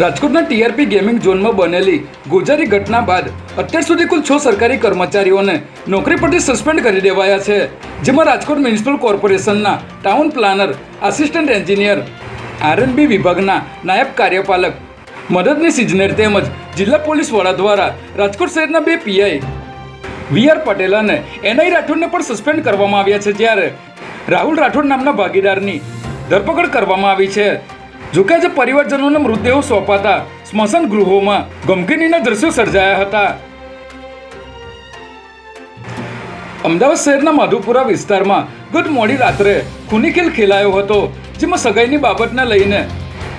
રાજકોટના TRP gaming ઝોનમાં બનેલી ગોજારી ઘટના બાદ અત્યાર સુધી કુલ છ સરકારી કર્મચારીઓને નોકરી પરથી સસ્પેન્ડ કરી દેવાયા છે, જેમાં રાજકોટ મ્યુનિસિપલ કોર્પોરેશનના town planner assistant engineer RNB વિભાગના નાયબ કાર્યપાલક, મદદનીશ ઇજનેર તેમજ જિલ્લા પોલીસ વડા દ્વારા રાજકોટ શહેરના બે પીઆઈ વી આર પટેલ અને એનઆઈ રાઠોડને પણ સસ્પેન્ડ કરવામાં આવ્યા છે જ્યારે રાહુલ રાઠોડ નામના ભાગીદારની ધરપકડ કરવામાં આવી છે. જોકે આજે પરિવારજનોને મૃતદેહો સોંપાતા સ્મશાન ગૃહોમાં ગમગીનીના દ્રશ્યો સર્જાયા હતા. અમદાવાદ શહેરના માધુપુરા વિસ્તારમાં ગત મોડી રાત્રે ખૂની ખેલ ખેલાયો હતો, જેમાં સગાઈની બાબતને લઈને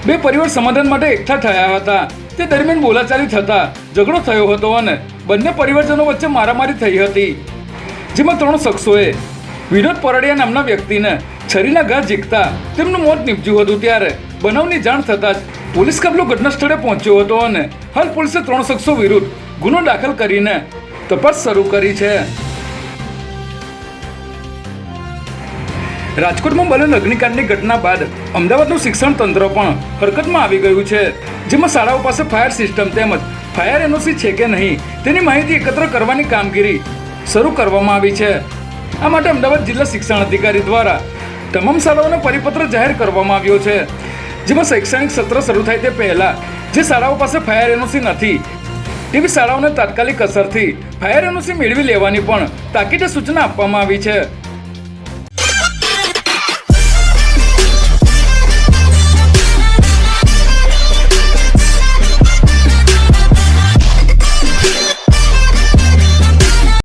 બે પરિવાર સમાધાન માટે એકઠા થયા હતા. તે દરમિયાન બોલાચાલી થતા ઝઘડો થયો હતો અને બંને પરિવારજનો વચ્ચે મારામારી થઈ હતી, જેમાં ત્રણ શખ્સોએ વિનોદ પરડિયા નામના વ્યક્તિને છરીના ઘા ઝીકતા તેમનું મોત નીપજ્યું હતું ત્યારે. બનાવની જાણ થતાં જ પોલીસ કાફલો ઘટના સ્થળે પહોંચ્યો હતો અને હાલ પોલીસે ત્રણ શખ્સો વિરુદ્ધ ગુનો દાખલ કરીને તપાસ શરૂ કરી છે. રાજકોટમાં બનેલ અગ્નિકાંડની ઘટના બાદ અમદાવાદનું શિક્ષણ તંત્ર પણ હરકતમાં આવી ગયું છે, જેમાં શાળાઓ પાસે ફાયર સિસ્ટમ તેમજ ફાયર એનઓસી છે કે નહીં તેની માહિતી એકત્ર કરવાની કામગીરી શરૂ કરવામાં આવી છે. આ માટે અમદાવાદ જિલ્લા શિક્ષણ અધિકારી દ્વારા તમામ શાળાઓને પરિપત્ર જાહેર કરવામાં આવ્યો છે. જેમાં શૈક્ષણિક સત્ર શરૂ થાય તે પહેલાં જે શાળાઓ પાસે ફાયર એનઓસી નથી, તેવી શાળાઓને તાત્કાલિક અસરથી ફાયર એનઓસી મેળવી લેવાની પણ તાકીદે સૂચના આપવામાં આવી છે.